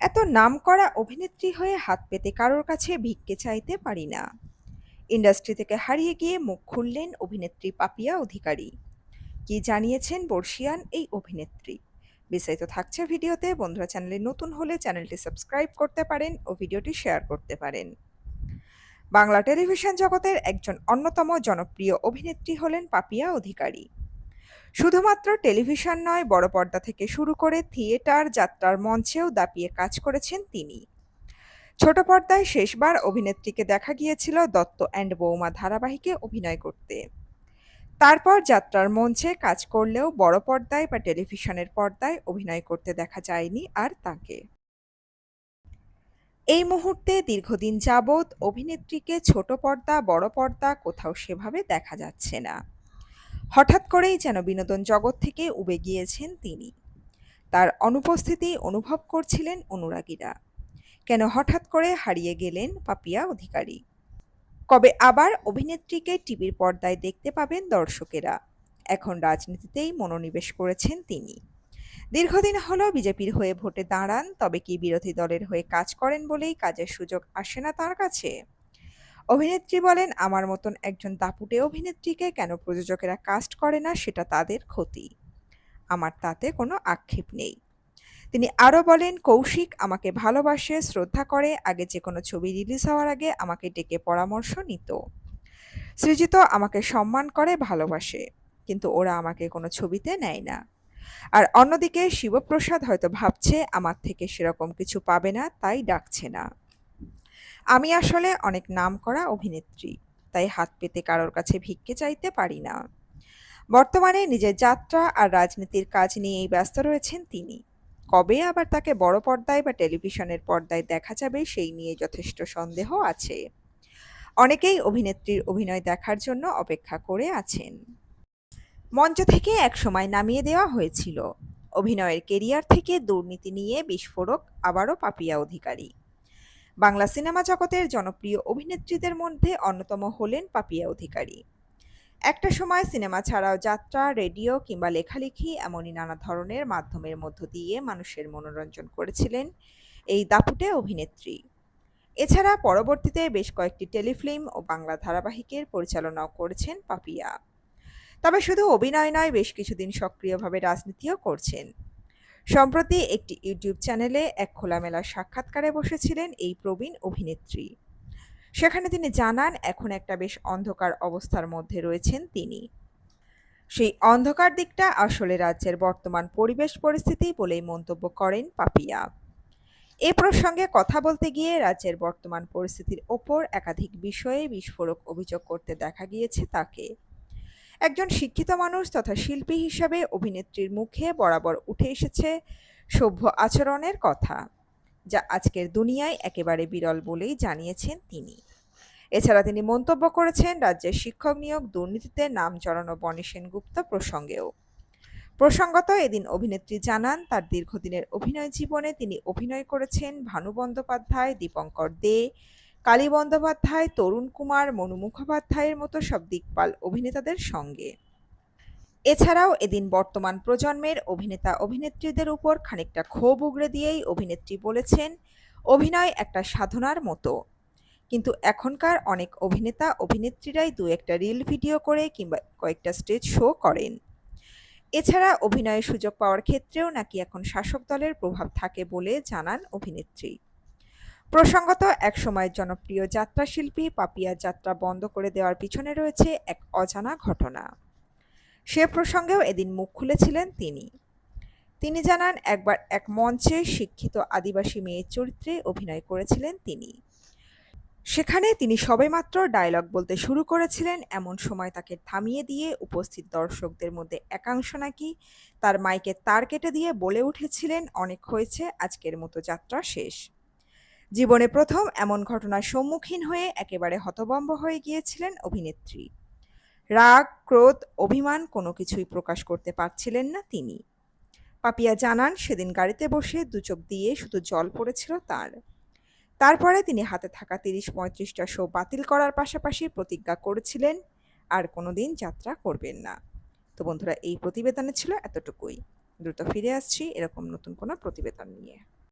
এত নামকরা অভিনেত্রী হয়ে হাত পেতে কারোর কাছে ভিক্ষে চাইতে পারি না। ইন্ডাস্ট্রি থেকে হারিয়ে গিয়ে মুখ খুললেন অভিনেত্রী পাপিয়া অধিকারী। কি জানিয়েছেন বর্ষিয়ান এই অভিনেত্রী? বিস্তারিত থাকছে ভিডিওতে, বন্ধুরা চ্যানেলে নতুন হলে চ্যানেলটি সাবস্ক্রাইব করতে পারেন ও ভিডিওটি শেয়ার করতে পারেন। বাংলা টেলিভিশন জগতের একজন অন্যতম জনপ্রিয় অভিনেত্রী হলেন পাপিয়া অধিকারী। শুধুমাত্র টেলিভিশন নয়, বড় পর্দা থেকে শুরু করে থিয়েটার যাত্রার মঞ্চেও দাপিয়ে কাজ করেছেন তিনি। ছোট পর্দায় শেষবার অভিনেত্রীকে দেখা গিয়েছিল দত্ত অ্যান্ড বৌমা ধারাবাহিকে অভিনয় করতে। তারপর যাত্রার মঞ্চে কাজ করলেও বড় পর্দায় বা টেলিভিশনের পর্দায় অভিনয় করতে দেখা যায়নি আর তাকে। এই মুহূর্তে দীর্ঘদিন যাবৎ অভিনেত্রীকে ছোট পর্দা, বড় পর্দা কোথাও সেভাবে দেখা যাচ্ছে না। হঠাৎ করেই যেন বিনোদন জগৎ থেকে উবে গিয়েছেন তিনি। তার অনুপস্থিতি অনুভব করছিলেন অনুরাগীরা। কেন হঠাৎ করে হারিয়ে গেলেন পাপিয়া অধিকারী। কবে আবার অভিনেত্রীকে টিভির পর্দায় দেখতে পাবেন দর্শকেরা। এখন রাজনীতিতেই মনোনিবেশ করেছেন তিনি। দীর্ঘদিন হলো বিজেপির হয়ে ভোটে দাঁড়ান, তবে কি বিরোধী দলের হয়ে কাজ করেন বলেই কাজের সুযোগ আসে না তার কাছে? অভিনেত্রী বলেন, আমার মতন একজন দাপুটে অভিনেত্রীকে কেন প্রযোজকেরা কাস্ট করে না, সেটা তাদের ক্ষতি। আমার তাতে কোনো আক্ষেপ নেই। তিনি আরও বলেন, কৌশিক আমাকে ভালোবাসে, শ্রদ্ধা করে, আগে যে কোনো ছবি রিলিজ হওয়ার আগে আমাকে ডেকে পরামর্শ নিত। সৃজিত আমাকে সম্মান করে, ভালোবাসে, কিন্তু ওরা আমাকে কোনো ছবিতে নেয় না। আর অন্যদিকে শিবপ্রসাদ হয়তো ভাবছে, আমার থেকে সেরকম কিছু পাবে না, তাই ডাকছে না। আমি আসলে অনেক নাম করা অভিনেত্রী, তাই হাত পেতে কারোর কাছে ভিক্ষে চাইতে পারি না। বর্তমানে নিজের যাত্রা আর রাজনীতির কাজ নিয়েই ব্যস্ত রয়েছেন তিনি। কবে আবার তাকে বড় পর্দায় বা টেলিভিশনের পর্দায় দেখা যাবে সেই নিয়ে যথেষ্ট সন্দেহ আছে। অনেকেই অভিনেত্রীর অভিনয় দেখার জন্য অপেক্ষা করে আছেন। মঞ্চ থেকে একসময় নামিয়ে দেওয়া হয়েছিল। অভিনয়ের কেরিয়ার থেকে দুর্নীতি নিয়ে বিস্ফোরক, আবারও পাপিয়া অধিকারী। বাংলা সিনেমা জগতের জনপ্রিয় অভিনেত্রীদের মধ্যে অন্যতম হলেন পাপিয়া অধিকারী। একটা সময় সিনেমা ছাড়াও যাত্রা, রেডিও কিংবা লেখালেখি এমনই নানা ধরনের মাধ্যমের মধ্য দিয়ে মানুষের মনোরঞ্জন করেছিলেন এই দাপুটে অভিনেত্রী। এছাড়া পরবর্তীতে বেশ কয়েকটি টেলিফিল্ম ও বাংলা ধারাবাহিকের পরিচালনাও করেছেন পাপিয়া। তবে শুধু অভিনয় নয়, বেশ কিছুদিন সক্রিয়ভাবে রাজনীতিও করছেন। সম্প্রতি একটি ইউটিউব চ্যানেলে এক খোলামেলা সাক্ষাৎকারে বসেছিলেন এই প্রবীণ অভিনেত্রী। সেখানে তিনি জানান, এখন একটা বেশ অন্ধকার অবস্থার মধ্যে রয়েছেন তিনি। সেই অন্ধকার দিকটা আসলে রাজ্যের বর্তমান পরিবেশ পরিস্থিতি বলেই মন্তব্য করেন পাপিয়া। এ প্রসঙ্গে কথা বলতে গিয়ে রাজ্যের বর্তমান পরিস্থিতির ওপর একাধিক বিষয়ে বিস্ফোরক অভিযোগ করতে দেখা গিয়েছে তাকে। একজন শিক্ষিত মানুষ তথা শিল্পী হিসাবে অভিনেত্রীর মুখে বরাবর উঠে এসেছে সভ্য আচরণের কথা, যা আজকের দুনিয়ায় একেবারে বিরল বলেই জানিয়েছেন তিনি। এছাড়া তিনি মন্তব্য করেছেন, রাজ্যের শিক্ষক নিয়োগ দুর্নীতিতে নাম চড়ানো বনি সেনগুপ্ত প্রসঙ্গেও। প্রসঙ্গত এদিন অভিনেত্রী জানান, তার দীর্ঘদিনের অভিনয় জীবনে তিনি অভিনয় করেছেন ভানু বন্দ্যোপাধ্যায়, দীপঙ্কর দে কালী বন্দ্যোপাধ্যায়, তরুণ কুমার, মনু মুখোপাধ্যায়ের মতো সব দিকপাল অভিনেতাদের সঙ্গে। এছাড়াও এদিন বর্তমান প্রজন্মের অভিনেতা অভিনেত্রীদের উপর খানিকটা ক্ষোভ উগড়ে দিয়েই অভিনেত্রী বলেছেন, অভিনয় একটা সাধনার মতো। কিন্তু এখনকার অনেক অভিনেতা অভিনেত্রীরাই দু একটা রিল ভিডিও করে কিংবা কয়েকটা স্টেজ শো করেন। এছাড়া অভিনয়ের সুযোগ পাওয়ার ক্ষেত্রেও নাকি এখন শাসক দলের প্রভাব থাকে বলে জানান অভিনেত্রী। প্রসঙ্গত, একসময় জনপ্রিয় যাত্রাশিল্পী পাপিয়া যাত্রা বন্ধ করে দেওয়ার পিছনে রয়েছে এক অজানা ঘটনা। সে প্রসঙ্গেও এদিন মুখ খুলেছিলেন তিনি। তিনি জানান, একবার এক মঞ্চে শিক্ষিত আদিবাসী মেয়ের চরিত্রে অভিনয় করেছিলেন তিনি। সেখানে তিনি সবেমাত্র ডায়লগ বলতে শুরু করেছিলেন, এমন সময় তাকে থামিয়ে দিয়ে উপস্থিত দর্শকদের মধ্যে একাংশ নাকি তার মাইকে তার কেটে দিয়ে বলে উঠেছিলেন, অনেক হয়েছে, আজকের মতো যাত্রা শেষ। জীবনে প্রথম এমন ঘটনার সম্মুখীন হয়ে একেবারে হতবম্ব হয়ে গিয়েছিলেন অভিনেত্রী। রাগ, ক্রোধ, অভিমান কোনো কিছুই প্রকাশ করতে পারছিলেন না তিনি। পাপিয়া জানান, সেদিন গাড়িতে বসে দুচোখ দিয়ে শুধু জল পড়েছিল তার। তারপরে তিনি হাতে থাকা তিরিশ পঁয়ত্রিশটা শো বাতিল করার পাশাপাশি প্রতিজ্ঞা করেছিলেন, আর কোনো দিন যাত্রা করবেন না। তো বন্ধুরা, এই প্রতিবেদনে ছিল এতটুকুই। দ্রুত ফিরে আসছি এরকম নতুন কোনো প্রতিবেদন নিয়ে।